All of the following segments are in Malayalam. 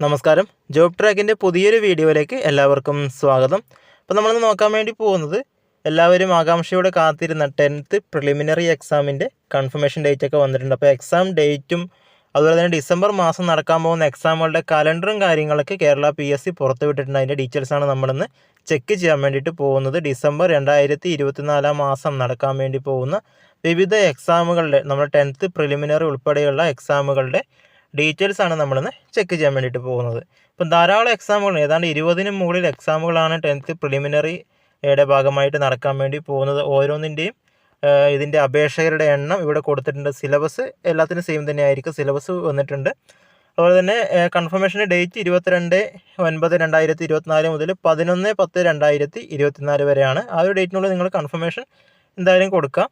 നമസ്കാരം. ജോബ് ട്രാക്കിന്റെ പുതിയൊരു വീഡിയോയിലേക്ക് എല്ലാവർക്കും സ്വാഗതം. അപ്പോൾ നമ്മളിന്ന് നോക്കാൻ വേണ്ടി പോകുന്നത് എല്ലാവരും ആകാംക്ഷയോടെ കാത്തിരുന്ന ടെൻത്ത് പ്രിലിമിനറി എക്സാമിന്റെ കൺഫർമേഷൻ ഡേറ്റ് ഒക്കെ വന്നിട്ടുണ്ട്. അപ്പോൾ എക്സാം ഡേറ്റും അതുപോലെ തന്നെ ഡിസംബർ മാസം നടക്കാൻ പോകുന്ന എക്സാമുകളുടെ കലണ്ടറും കാര്യങ്ങളൊക്കെ കേരള പി എസ് സി പുറത്തുവിട്ടിട്ടുണ്ട് അതിന്റെ ഡീറ്റെയിൽസാണ് നമ്മളിന്ന് ചെക്ക് ചെയ്യാൻ വേണ്ടിയിട്ട് പോകുന്നത്. ഡിസംബർ രണ്ടായിരത്തി ഇരുപത്തിനാലാം മാസം നടക്കാൻ വേണ്ടി പോകുന്ന വിവിധ എക്സാമുകളുടെ നമ്മുടെ ടെൻത്ത് പ്രിലിമിനറി ഉൾപ്പെടെയുള്ള എക്സാമുകളുടെ ഡീറ്റെയിൽസ് ആണ് നമ്മളിന്ന് ചെക്ക് ചെയ്യാൻ വേണ്ടിയിട്ട് പോകുന്നത്. ഇപ്പം ധാരാളം എക്സാമുകൾ ഏതാണ്ട് ഇരുപതിനും മുകളിൽ എക്സാമുകളാണ് ടെൻത്ത് പ്രിലിമിനറിയുടെ ഭാഗമായിട്ട് നടക്കാൻ വേണ്ടി പോകുന്നത്. ഓരോന്നിന്റെയും ഇതിന്റെ അപേക്ഷകരുടെ എണ്ണം ഇവിടെ കൊടുത്തിട്ടുണ്ട്. സിലബസ് എല്ലാത്തിനും സെയിം തന്നെയായിരിക്കും. സിലബസ് വന്നിട്ടുണ്ട്. അതുപോലെ തന്നെ കൺഫർമേഷൻ ഡേറ്റ് ഇരുപത്തിരണ്ട് ഒൻപത് രണ്ടായിരത്തി ഇരുപത്തിനാല് മുതൽ പതിനൊന്ന് പത്ത് രണ്ടായിരത്തി ഇരുപത്തിനാല് വരെയാണ്. ആ ഒരു ഡേറ്റിനുള്ളിൽ നിങ്ങൾ കൺഫർമേഷൻ എന്തായാലും കൊടുക്കാം.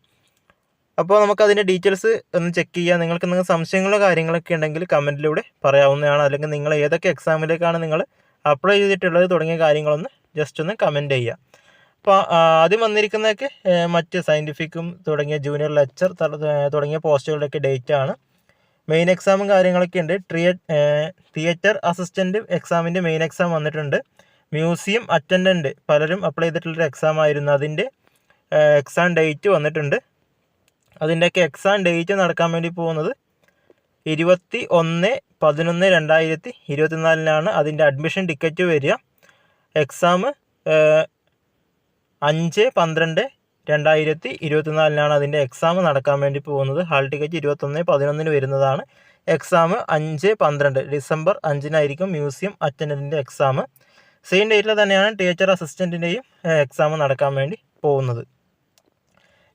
അപ്പോൾ നമുക്ക് അതിന്റെ ഡീറ്റെയിൽസ് ഒന്ന് ചെക്ക് ചെയ്യാം. നിങ്ങൾക്ക് എന്തെങ്കിലും സംശയങ്ങളോ കാര്യങ്ങളൊക്കെ ഉണ്ടെങ്കിൽ കമന്റിലൂടെ പറയാവുന്നതാണ്. അല്ലെങ്കിൽ നിങ്ങൾ ഏതൊക്കെ എക്സാമിലേക്കാണ് നിങ്ങൾ അപ്ലൈ ചെയ്തിട്ടുള്ളത് തുടങ്ങിയ കാര്യങ്ങളൊന്ന് ജസ്റ്റ് ഒന്ന് കമന്റ് ചെയ്യുക. അപ്പോൾ ആദ്യം വന്നിരിക്കുന്നതൊക്കെ മറ്റ് സയന്റിഫിക്കും തുടങ്ങിയ ജൂനിയർ ലെക്ചർ തുടങ്ങിയ പോസ്റ്റുകളുടെയൊക്കെ ഡേറ്റ് ആണ്. മെയിൻ എക്സാമും കാര്യങ്ങളൊക്കെ ഉണ്ട്. ട്രിയ തിയേറ്റർ അസിസ്റ്റന്റ് എക്സാമിന്റെ മെയിൻ എക്സാം വന്നിട്ടുണ്ട്. മ്യൂസിയം അറ്റൻഡന്റ് പലരും അപ്ലൈ ചെയ്തിട്ടുള്ളൊരു എക്സാം ആയിരുന്നു. അതിന്റെ എക്സാം ഡേറ്റ് വന്നിട്ടുണ്ട്. അതിന്റെയൊക്കെ എക്സാം ഡേറ്റ് നടക്കാൻ വേണ്ടി പോകുന്നത് ഇരുപത്തി ഒന്ന് പതിനൊന്ന് രണ്ടായിരത്തി ഇരുപത്തിനാലിനാണ് അതിന്റെ അഡ്മിഷൻ ടിക്കറ്റ് വരിക. എക്സാം അഞ്ച് പന്ത്രണ്ട് രണ്ടായിരത്തി ഇരുപത്തിനാലിനാണ് അതിന്റെ എക്സാം നടക്കാൻ വേണ്ടി പോകുന്നത്. ഹാൾ ടിക്കറ്റ് ഇരുപത്തൊന്ന് പതിനൊന്നിന് വരുന്നതാണ്. എക്സാം അഞ്ച് പന്ത്രണ്ട് ഡിസംബർ അഞ്ചിനായിരിക്കും മ്യൂസിയം അറ്റൻഡന്റിന്റെ എക്സാം സെയിം ഡേറ്റിൽ തന്നെയാണ് ടീച്ചർ അസിസ്റ്റന്റിന്റെയും എക്സാം നടക്കാൻ വേണ്ടി പോകുന്നത്.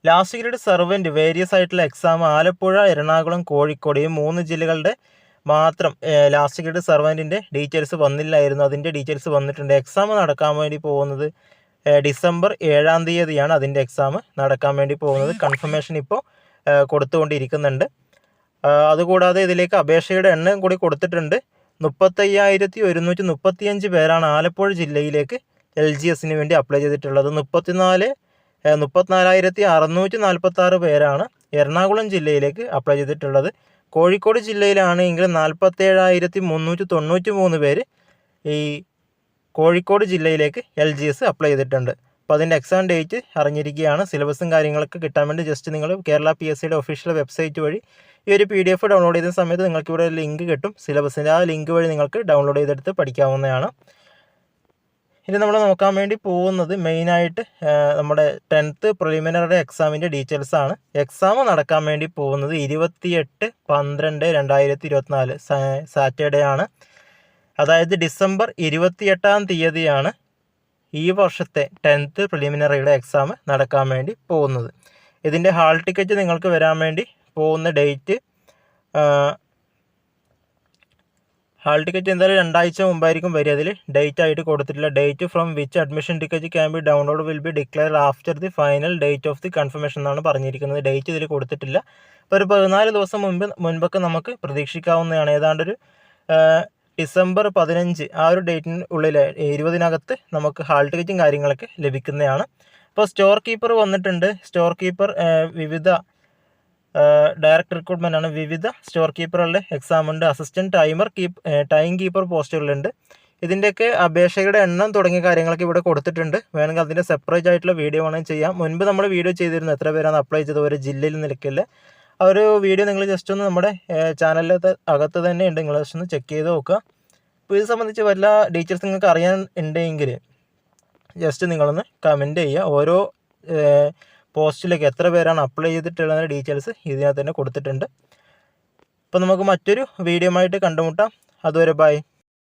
ലാസ്റ്റ് ഗ്രേഡ് സർവന്റ് വേരിയസ് ആയിട്ടുള്ള എക്സാം ആലപ്പുഴ എറണാകുളം കോഴിക്കോട് ഈ മൂന്ന് ജില്ലകളുടെ മാത്രം ലാസ്റ്റ് ഗ്രേഡ് സർവന്റിന്റെ ഡീറ്റെയിൽസ് വന്നില്ലായിരുന്നു. അതിന്റെ ഡീറ്റെയിൽസ് വന്നിട്ടുണ്ട്. എക്സാം നടക്കാൻ വേണ്ടി പോകുന്നത് ഡിസംബർ ഏഴാം തീയതിയാണ് അതിന്റെ എക്സാം നടക്കാൻ വേണ്ടി പോകുന്നത്. കൺഫർമേഷൻ ഇപ്പോൾ കൊടുത്തുകൊണ്ടിരിക്കുന്നുണ്ട്. അതുകൂടാതെ ഇതിലേക്ക് അപേക്ഷയുടെ എണ്ണം കൂടി കൊടുത്തിട്ടുണ്ട്. മുപ്പത്തയ്യായിരത്തി ഒരുന്നൂറ്റി മുപ്പത്തിയഞ്ച് പേരാണ് ആലപ്പുഴ ജില്ലയിലേക്ക് എൽ ജി എസിന് വേണ്ടി അപ്ലൈ ചെയ്തിട്ടുള്ളത്. മുപ്പത്തിനാല് മുപ്പത്തിനാലായിരത്തി അറുന്നൂറ്റി നാൽപ്പത്താറ് പേരാണ് എറണാകുളം ജില്ലയിലേക്ക് അപ്ലൈ ചെയ്തിട്ടുള്ളത്. കോഴിക്കോട് ജില്ലയിലാണെങ്കിൽ നാൽപ്പത്തേഴായിരത്തി മുന്നൂറ്റി തൊണ്ണൂറ്റി മൂന്ന് പേര് ഈ കോഴിക്കോട് ജില്ലയിലേക്ക് എൽ ജി എസ് അപ്ലൈ ചെയ്തിട്ടുണ്ട്. അപ്പോൾ അതിന്റെ എക്സാം ഡേറ്റ് അറിഞ്ഞിരിക്കുകയാണ്. സിലബസും കാര്യങ്ങളൊക്കെ കിട്ടാൻ വേണ്ടി ജസ്റ്റ് നിങ്ങൾ കേരള പി എസ് സിയുടെ ഒഫീഷ്യൽ വെബ്സൈറ്റ് വഴി ഈ ഒരു പി ഡി എഫ് ഡൗൺലോഡ് ചെയ്യുന്ന സമയത്ത് നിങ്ങൾക്ക് ഇവിടെ ലിങ്ക് കിട്ടും. സിലബസിന്റെ ആ ലിങ്ക് വഴി നിങ്ങൾക്ക് ഡൗൺലോഡ് ചെയ്തെടുത്ത് പഠിക്കാവുന്നതാണ്. ഇനി നമ്മൾ നോക്കാൻ വേണ്ടി പോകുന്നത് മെയിനായിട്ട് നമ്മുടെ ടെൻത്ത് പ്രിലിമിനറി എക്സാമിന്റെ ആണ്. എക്സാം നടക്കാൻ വേണ്ടി പോകുന്നത് ഇരുപത്തിയെട്ട് പന്ത്രണ്ട് രണ്ടായിരത്തി ഇരുപത്തിനാല് സാറ്റർഡേ ആണ്. അതായത് ഡിസംബർ ഇരുപത്തിയെട്ടാം തീയതിയാണ് ഈ വർഷത്തെ ടെൻത്ത് പ്രിലിമിനറിയുടെ എക്സാം നടക്കാൻ വേണ്ടി പോകുന്നത്. ഇതിന്റെ ഹാൾ ടിക്കറ്റ് നിങ്ങൾക്ക് വരാൻ വേണ്ടി പോകുന്ന ഡേറ്റ് ഹാൾ ടിക്കറ്റ് എന്തായാലും രണ്ടാഴ്ച മുമ്പായിരിക്കും വരിക. അതിൽ ഡേറ്റ് ആയിട്ട് കൊടുത്തിട്ടില്ല date from which admission ticket can be download will be declare after the final date of the confirmation എന്നാണ് പറഞ്ഞിരിക്കുന്നത്. ഡേറ്റ് ഇതിൽ കൊടുത്തിട്ടില്ല. അപ്പോൾ ഒരു പതിനാല് ദിവസം മുൻപ് മുൻപൊക്കെ നമുക്ക് പ്രതീക്ഷിക്കാവുന്നതാണ്. ഏതാണ്ടൊരു ഡിസംബർ പതിനഞ്ച് ആ ഒരു ഡേറ്റിന് ഉള്ളിൽ ഇരുപതിനകത്ത് നമുക്ക് ഹാൾ ടിക്കറ്റും കാര്യങ്ങളൊക്കെ ലഭിക്കുന്നതാണ്. അപ്പോൾ സ്റ്റോർ കീപ്പർ വന്നിട്ടുണ്ട്. സ്റ്റോർ കീപ്പർ വിവിധ ഡയറക്റ്റ് റിക്രൂട്ട്മെന്റ് ആണ് വിവിധ സ്റ്റോർ കീപ്പറുകളുടെ എക്സാം ഉണ്ട്. Assistant timer keep time keeper പോസ്റ്റുകളുണ്ട് ഇതിന്റെയൊക്കെ അപേക്ഷയുടെ എണ്ണം തുടങ്ങിയ കാര്യങ്ങളൊക്കെ ഇവിടെ കൊടുത്തിട്ടുണ്ട്. വേണമെങ്കിൽ അതിന്റെ സെപ്പറേറ്റ് ആയിട്ടുള്ള വീഡിയോ വേണമെങ്കിൽ ചെയ്യാം. മുൻപ് നമ്മൾ വീഡിയോ ചെയ്തിരുന്നു. എത്ര പേരാണ് അപ്ലൈ ചെയ്തത്? ഒരു ജില്ലയിൽ നിൽക്കില്ല. ആ ഒരു വീഡിയോ നിങ്ങൾ ജസ്റ്റ് ഒന്ന് നമ്മുടെ ചാനലിലത്തെ അകത്ത് തന്നെ ഉണ്ട്. നിങ്ങൾ ജസ്റ്റ് ഒന്ന് ചെക്ക് ചെയ്ത് നോക്കുക. അപ്പോൾ ഇത് സംബന്ധിച്ച് വല്ല ഡീറ്റെയിൽസ് നിങ്ങൾക്ക് അറിയാൻ ഉണ്ടെങ്കിൽ ജസ്റ്റ് നിങ്ങളൊന്ന് കമന്റ് ചെയ്യുക. ഓരോ പോസ്റ്റിലേക്ക് എത്ര പേരാണ് അപ്ലൈ ചെയ്തിട്ടുള്ളതിന്റെ ഡീറ്റെയിൽസ് ഇതിനകത്ത് തന്നെ കൊടുത്തിട്ടുണ്ട്. അപ്പോൾ നമുക്ക് മറ്റൊരു വീഡിയോ ആയിട്ട് കണ്ടുമുട്ടാം. അതുവരെ ബൈ.